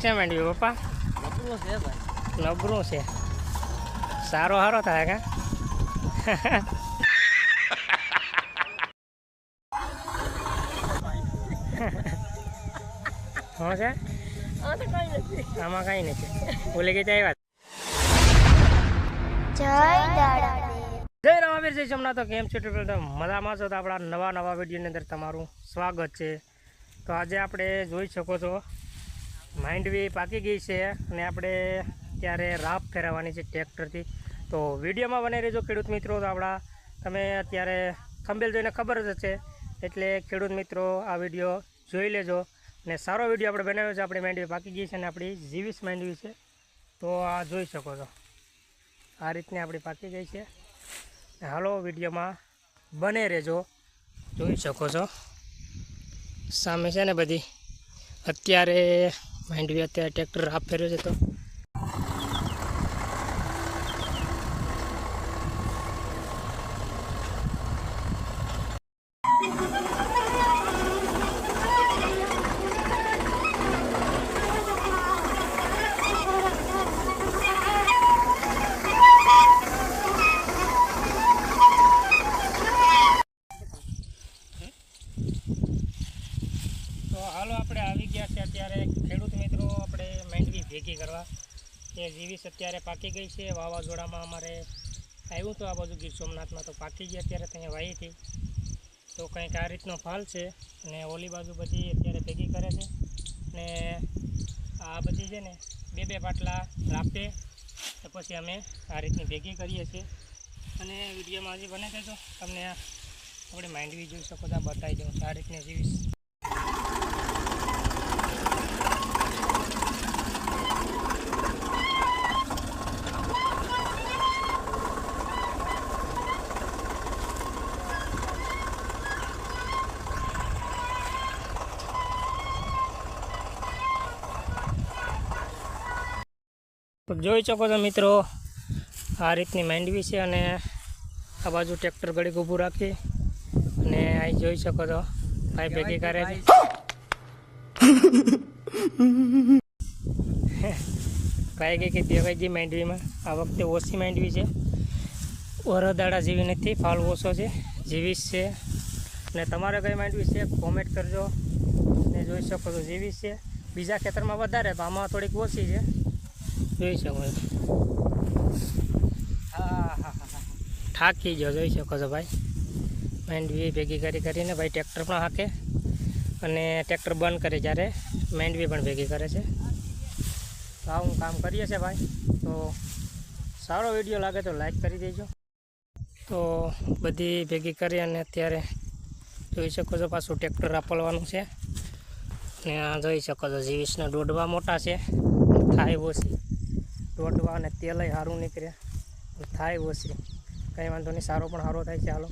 છે માંડવી પપ્પા? નબળું છે ભાઈ. છે. સારો સારો થાય કા? હા છે? આ નથી. આમાં કઈ નથી. બોલે કે આવ્યા. જય જય રામાવીર જય તો કેમ છો? તો મજામાં છો તો આપણા નવા નવા વિડીયોની અંદર તમારું સ્વાગત છે. તો આજે આપણે જોઈ શકો છો માંડવી પાકી ગઈ છે અને આપણે ત્યારે રાપ ફેરવવાની છે ટ્રેક્ટરથી. તો વિડીયોમાં બને રહેજો ખેડૂત મિત્રો. આપણા તમે અત્યારે થંબેલ જોઈને ખબર જ હશે. એટલે ખેડૂત મિત્રો, આ વીડિયો જોઈ લેજો. અને સારો વીડિયો આપણે બનાવ્યો છે. આપણી માંડવી પાકી ગઈ છે અને આપણી જીવીસ માંડવી છે. તો આ જોઈ શકો છો. આ રીતની આપણી પાકી ગઈ છે. હાલો વિડીયોમાં બને રહેજો. જોઈ શકો છો. સામે છે ને બધી. અત્યારે માંડવી અત્યારે ટ્રેક્ટર હાફ ફેર્યો છે તો. તો હાલો આપણે આવી ગયા છે અત્યારે ખેડૂત મિત્રો આપણે માંડવી ભેગી કરવા. એ જીવીસ અત્યારે પાકી ગઈ છે. વાવાઝોડામાં અમારે આવ્યું હતું આ બાજુ ગીર સોમનાથમાં, તો પાકી ગઈ અત્યારે ત્યાં વાઈ તો કંઈક આ રીતનો ફાલ છે અને ઓલી બાજુ બધી અત્યારે ભેગી કરે છે. ને આ બધી છે ને બે બે પાટલા રાપે તો પછી અમે આ રીતની ભેગી કરીએ છીએ. અને વિડીયોમાં હજી બને છે તો તમને આપણે માંડવી જોઈ શકો તો બતાવી દઉં આ રીતની જીવીસ તો જોઈ શકો છો મિત્રો, આ રીતની માંડવી છે અને આ બાજુ ટ્રેક્ટર ઘડીક ઊભું રાખી અને અહીં જોઈ શકો છો, ભાઈ ભેગી કરે છે. ભાઈ કે કીધી દેવાઈ ગઈ માંડવીમાં. આ વખતે ઓછી માંડવી છે. વરદાડા જેવી નથી, ફાલ ઓછો છે, જીવીશ છે. અને તમારે કઈ માંડવી છે કોમેન્ટ કરજો. ને જોઈ શકો છો, જીવીશ છે. બીજા ખેતરમાં વધારે આમાં થોડીક ઓછી છે. જોઈ શકો છો. હા હા હા થાકી ગયો, જોઈ શકો છો ભાઈ. મેંડવી ભેગી કરી કરીને ભાઈ ટ્રેક્ટર પણ હાકે અને ટ્રેક્ટર બંધ કરે જ્યારે મેંડવી પણ ભેગી કરે છે. તો આવું કામ કરીએ છીએ ભાઈ. તો સારો વીડિયો લાગે તો લાઈક કરી દેજો. તો બધી ભેગી કરી અને અત્યારે જોઈ શકો છો પાછું ટ્રેક્ટર આપલવાનું છે. ને આ જોઈ શકો છો જીવીસના દોડવા મોટા છે. થાય ઓછી. દોડવા અને તેલય સારું નીકળે. થાય ઓછી. કંઈ વાંધો નહીં સારો પણ સારો થાય છે હાલો.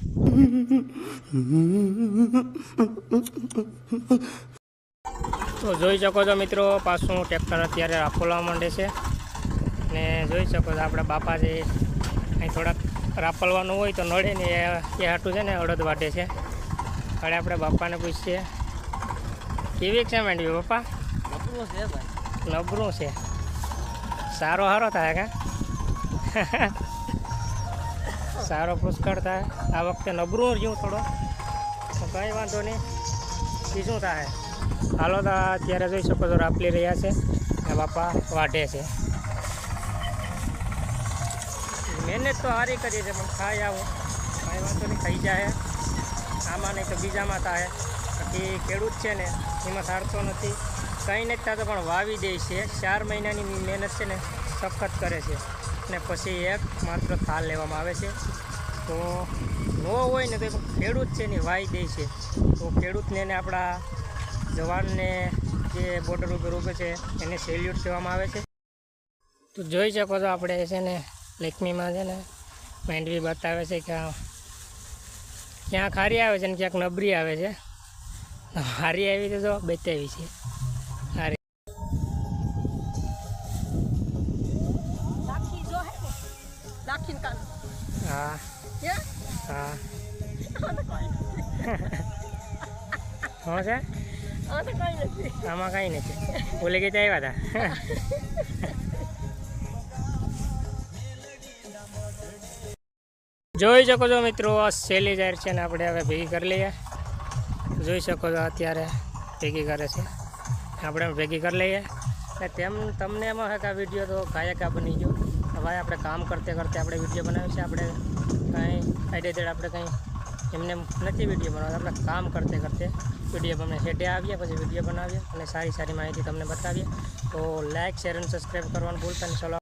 તો જોઈ શકો છો મિત્રો પાછું ટ્રેક્ટર અત્યારે રાફોલવા માંડે છે. ને જોઈ શકો છો આપણા બાપા જે અહીં થોડાક રાપલવાનું હોય તો નડે ને એ હાટું છે ને અડદ વાટે છે. હવે આપણે બાપાને પૂછીએ. કેવી છે માંડવી બાપા? નબળું છે ભાઈ. નબળું છે. સારો સારો થાય કા? સારો પુષ્કળ થાય. આ વખતે નબળું રહ્યું થોડો. તો કંઈ વાંધો નહીં. બીજું થાય. હાલો તો અત્યારે જોઈ શકો છો રાપલી રહ્યા છે અને બાપા વાઢે છે. મહેનત તો સારી કરી છે, પણ ખાઈ આવું. કાંઈ વાંધો નહીં, ખાઈ જાય. આમાં નહીં તો બીજામાં થાય. બાકી ખેડૂત છે ને, એમાં સારતો નથી. કંઈ નથી થતો, પણ વાવી દે છે. ચાર મહિનાની મહેનત છે ને, સખત કરે છે. અને પછી એક માત્ર થાલ લેવામાં આવે છે. તો ન હોય ને તો ખેડૂત છે ને વાવી દે છે. તો ખેડૂતને એને આપણા જવાનને જે બોર્ડર ઉપર ઊભે છે, એને સેલ્યુટ કહેવામાં આવે છે. તો જોઈ શકો છો આપણે છે ને, લેખમીમાં છે ને મેન્ડવી બતાવે છે કે ક્યાં ખારી આવે છે ને, ક્યાંક નબરી આવે છે. હારી આવી તો બતાવી છે. હા. હે. હા છે? આમાં કઈ નથી. ઓલે ગીતે આવ્યા હતા જોઈ શકો છો મિત્રો આ સેલી જાહેર છે ને આપણે હવે ભેગી કરી લઈએ. જોઈ શકો છો અત્યારે ભેગી કરે છે. આપણે ભેગી કરી લઈએ. ને તેમ તમને એમાં હે કે આ વીડિયો તો ગાયકા બની ગયો હવે આપણે કામ કરતે કરતે આપણે વીડિયો બનાવ્યો છે આપણે કાંઈ આઈડિયા આપણે કંઈ એમને નથી વીડિયો બનાવતા. આપણે કામ કરતે કરતે વીડિયો અમે હેડે આવીએ, પછી વીડિયો બનાવીએ અને સારી સારી માહિતી તમને બતાવીએ. તો લાઇક શેર અને સબસ્ક્રાઈબ કરવાનું ભૂલતા નહીં. ચલો.